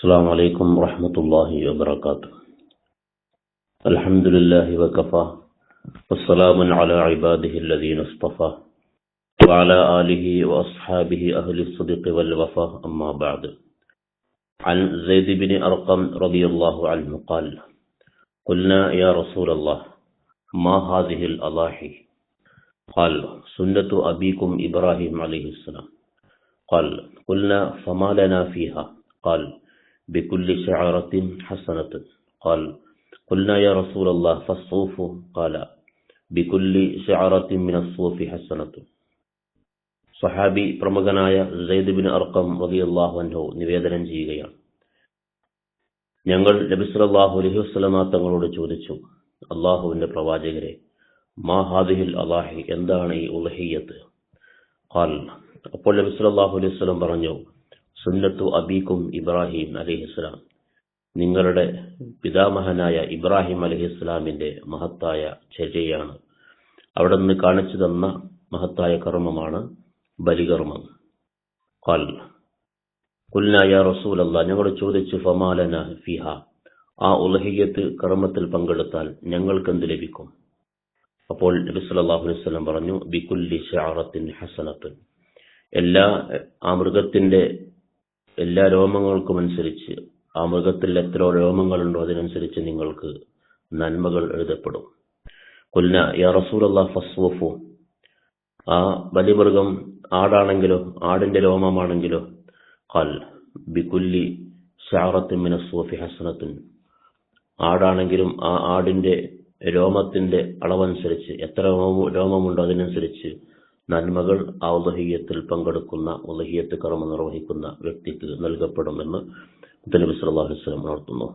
السلام عليكم ورحمة الله وبركاته. الحمد لله وكفى والسلام على عباده الذين اصطفى وعلى آله وأصحابه أهل الصدق والوفاء. أما بعد عن زيد بن أرقم رضي الله عنه قال قلنا يا رسول الله ما هذه الأضاحي؟ قال سنة أبيكم إبراهيم عليه السلام. قال قلنا فما لنا فيها؟ قال بكل شعرة حسنة قال قلنا يا رسول الله فالصوف قال بكل شعرة من الصوف حسنة സഹാബി പ്രമുഖനായ സെയ്ദ് ബിൻ അർക്കം റളിയല്ലാഹു അൻഹു നിവേദനം ചെയ്യുകയാണ് ഞങ്ങൾ നബി സല്ലല്ലാഹു അലൈഹി വസല്ലമ തങ്ങളോട് ചോദിച്ചു അള്ളാഹുവിന്റെ പ്രവാചകരെ മാ ഹാദിഹിൽ അലാഹി എന്താണ് ഈ ഉലഹിയത്ത് ഖാൽ അപ്പോൾ നബി സല്ലല്ലാഹു അലൈഹി വസല്ലം പറഞ്ഞു സുന്നത്തു അബീക്കും ഇബ്രാഹിം അലൈഹിസ്സലാം. നിങ്ങളുടെ പിതാമഹനായ ഇബ്രാഹിം അലൈഹിസ്സലാമിന്റെ മഹത്തായ ചര്യയാണ് അവിടെ നിന്ന് കാണിച്ചു തന്ന മഹത്തായ കർമ്മമാണ് ബലികർമ്മം. ഖാൽ കുൽന യാ അല്ല ഞങ്ങൾ ചോദിച്ചു ഫമാലന ഫിഹ ആ ഉലഹിയത്ത് കർമ്മത്തിൽ പങ്കെടുത്താൽ ഞങ്ങൾക്ക് എന്ത് ലഭിക്കും? അപ്പോൾ നബി വസല്ലം പറഞ്ഞു ബിക്കുല്ലി ഷാറത്തിൻ ഹസനത്തുൻ എല്ലാ ആ മൃഗത്തിന്റെ എല്ലാ രോമങ്ങൾക്കും അനുസരിച്ച് ആ മൃഗത്തിൽ എത്ര രോമങ്ങളുണ്ടോ അതിനനുസരിച്ച് നിങ്ങൾക്ക് നന്മകൾ എഴുതപ്പെടും. കൊല്ല യാ റസൂലല്ലാ ഫസ്വഫു. ആ ബലിമൃഗം ആടാണെങ്കിലോ ആടിന്റെ രോമമാണെങ്കിലോ കൽ ബിക്കുല്ലി ഷാറത്തിൻ സൂഫി ഹസനത്തുൻ. ആടാണെങ്കിലും ആ ആടിന്റെ രോമത്തിന്റെ അളവനുസരിച്ച് എത്ര രോമമുണ്ടോ അതിനനുസരിച്ച് നന്മകൾ ആ ഉലഹിയത്തിൽ പങ്കെടുക്കുന്ന ഉലഹിയത്ത് കർമ്മം നിർവഹിക്കുന്ന വ്യക്തിക്ക് നൽകപ്പെടുമെന്ന് നബി സല്ലല്ലാഹു അലൈഹി വസല്ലം ഉണർത്തുന്നു.